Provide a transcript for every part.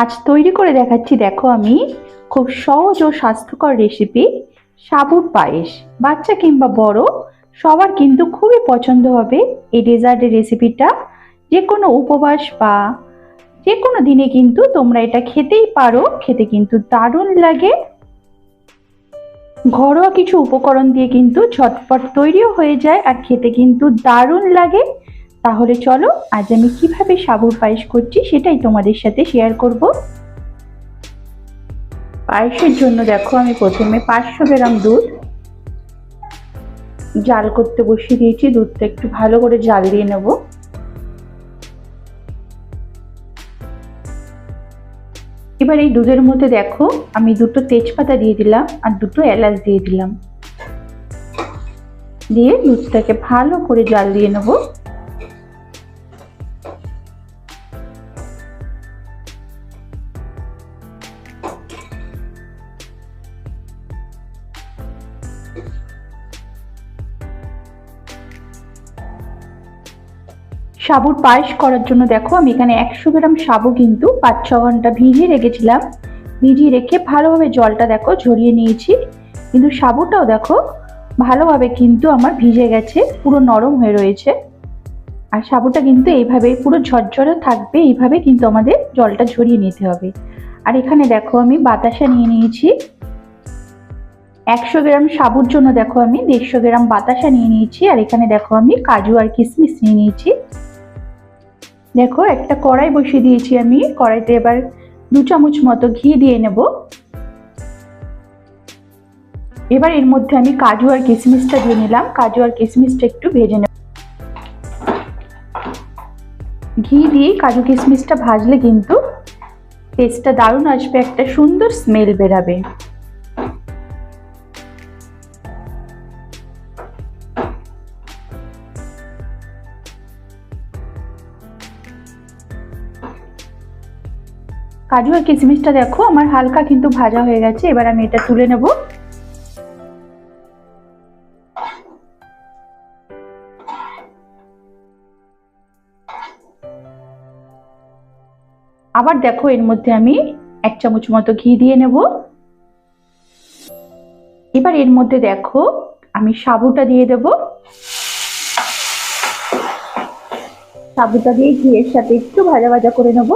আজ তৈরি করে দেখাচ্ছি, দেখো আমি, খুব সহজ ও স্বাস্থ্যকর রেসিপি সাবুর পায়েস। বাচ্চা কিংবা বড়, সবার কিন্তু খুবই পছন্দ হবে এই ডেজার্টের রেসিপিটা যে কোনো উপবাস বা যে কোনো দিনে কিন্তু তোমরা এটা খেতেই পারো, খেতে কিন্তু দারুণ লাগে। ঘরোয়া কিছু উপকরণ দিয়ে কিন্তু ঝটপট তৈরিও হয়ে যায় আর খেতে কিন্তু দারুণ লাগে। তাহলে চলো, আজ আমি কীভাবে সাবুর পায়েস করছি সেটাই তোমাদের সাথে শেয়ার করব। পায়েসের জন্য দেখো, আমি প্রথমে পাঁচশো গ্রাম দুধ। জাল করতে বসিয়ে দিয়েছি, দুধটা একটু ভালো করে জাল দিয়ে নেব। এবার এই দুধের মধ্যে দেখো, আমি দুটো তেজপাতা দিয়ে দিলাম আর দুটো এলাচ দিয়ে দিলাম। দিয়ে দুধটাকে ভালো করে জাল দিয়ে নেব। সাবুর পায়েস করার জন্য দেখো, আমি এখানে একশো গ্রাম সাবু কিন্তু পাঁচ ছ ঘণ্টা ভিজিয়ে রেখেছিলাম। ভিজিয়ে রেখে ভালোভাবে জলটা দেখো ঝরিয়ে নিয়েছি। কিন্তু সাবুটাও দেখো, ভালোভাবে কিন্তু আমার ভিজে গেছে, পুরো নরম হয়ে রয়েছে। আর সাবুটা কিন্তু এইভাবে পুরো ঝরঝরে থাকবে, এইভাবে কিন্তু আমাদের জলটা ঝরিয়ে নিতে হবে। আর এখানে দেখো, আমি বাতাসা নিয়ে নিয়েছি। একশো গ্রাম সাবুর জন্য দেখো, আমি দেড়শো গ্রাম বাতাসা নিয়ে নিয়েছি। আর এখানে দেখো, আমি কাজু আর কিশমিশ নিয়ে নিয়েছি। দেখো, একটা কড়াই বসিয়ে দিয়েছি আমি। কড়াইতে এবার দু চামচ মতো ঘি দিয়ে নেব। এবার এর মধ্যে আমি কাজু আর কিশমিশটা দিয়ে নিলাম। কাজু আর কিশমিশটা একটু ভেজে নেব। ঘি দিয়ে কাজু কিশমিশটা ভাজলে কিন্তু টেস্টটা দারুণ আসবে, একটা সুন্দর স্মেল বেরাবে। কাজু আর কিশমিশটা দেখো, আমার হালকা কিন্তু ভাজা হয়ে গেছে, এবার আমি এটা তুলে নেব। আবার দেখো, এর মধ্যে আমি এক চামচ মতো ঘি দিয়ে নেব। এবার এর মধ্যে দেখো, আমি সাবুটা দিয়ে দেব। সাবুটা দিয়ে ঘিয়ের সাথে একটু ভাজা ভাজা করে নেব।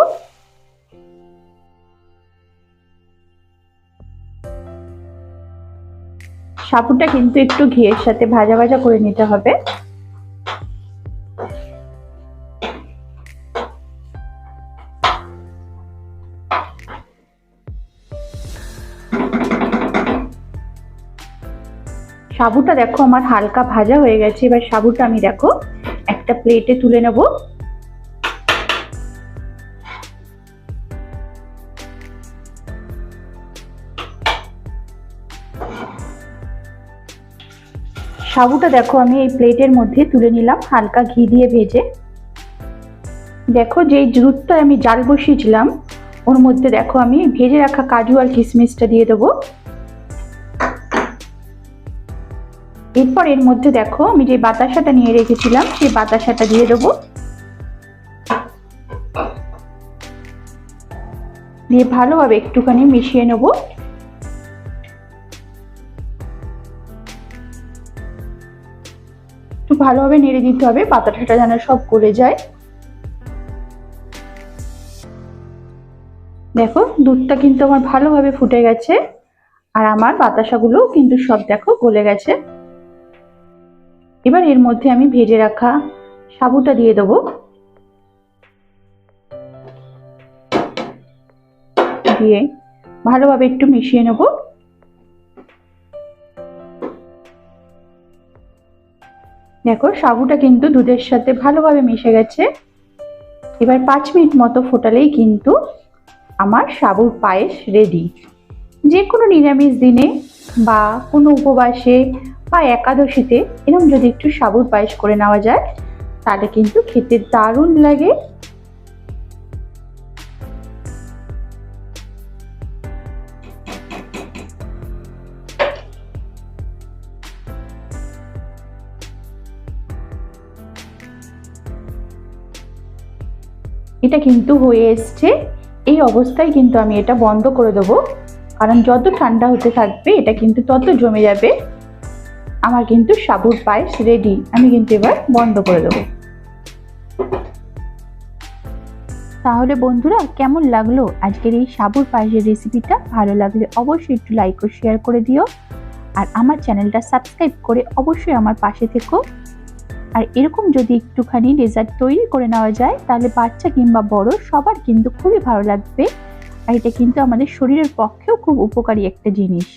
সাবুটা কিন্তু একটু ঘিয়ের সাথে ভাজা ভাজা করে নিতে হবে। সাবুটা দেখো, আমার হালকা ভাজা হয়ে গেছে। এবার সাবুটা আমি দেখো, একটা প্লেটে তুলে নেব। সাবুটা দেখো, আমি এই প্লেটের মধ্যে তুলে নিলাম, হালকা ঘি দিয়ে ভেজে। দেখো যেই দুধটা আমি জাল বসিয়েছিলাম, ওর মধ্যে দেখো আমি ভেজে রাখা কাজু আর কিশমিশটা দিয়ে দেবো। এরপর এর মধ্যে দেখো আমি যে বাতাসাটা নিয়ে রেখেছিলাম, সেই বাতাসাটা দিয়ে দেবো। দিয়ে ভালোভাবে একটুখানি মিশিয়ে নেব। একটু ভালোভাবে নেড়ে দিতে হবে, পাতাটা যেন সব গলে যায়। দেখো, দুধটা কিন্তু আমার ভালোভাবে ফুটে গেছে, আর আমার বাতাসাগুলো কিন্তু সব দেখো গলে গেছে। এবার এর মধ্যে আমি ভেজে রাখা সাবুটা দিয়ে দেবো। দিয়ে ভালোভাবে একটু মিশিয়ে নেব। দেখো, সাবুটা কিন্তু দুধের সাথে ভালোভাবে মিশে গেছে। এবার পাঁচ মিনিট মতো ফোটালেই কিন্তু আমার সাবুর পায়েস রেডি যে কোনো নিরামিষ দিনে বা কোনো উপবাসে বা একাদশীতে এরকম যদি একটু সাবুর পায়েস করে নেওয়া যায়, তাহলে কিন্তু খেতে দারুণ লাগে। এটা কিন্তু হয়ে এসছে। এই অবস্থায় কিন্তু আমি এটা বন্ধ করে দেবো। কারণ যত ঠান্ডা হতে থাকবে, এটা কিন্তু তত জমে যাবে। আমার কিন্তু সাবুর পায়েস রেডি আমি কিন্তু এবার বন্ধ করে দেবো। তাহলে বন্ধুরা, কেমন লাগল আজকের এই সাবুর পায়েসের রেসিপিটা ভালো লাগলে অবশ্যই একটু লাইক ও শেয়ার করে দিও। আর আমার চ্যানেলটা সাবস্ক্রাইব করে অবশ্যই আমার পাশে থেকো। আর এরকম যদি একটুখানি ডেজার্ট তৈরি করে নেওয়া যায়, তাহলে বাচ্চা কিংবা বড় সবার কিন্তু খুবই ভালো লাগবে। আর এটা কিন্তু আমাদের শরীরের পক্ষেও খুব উপকারী একটা জিনিস।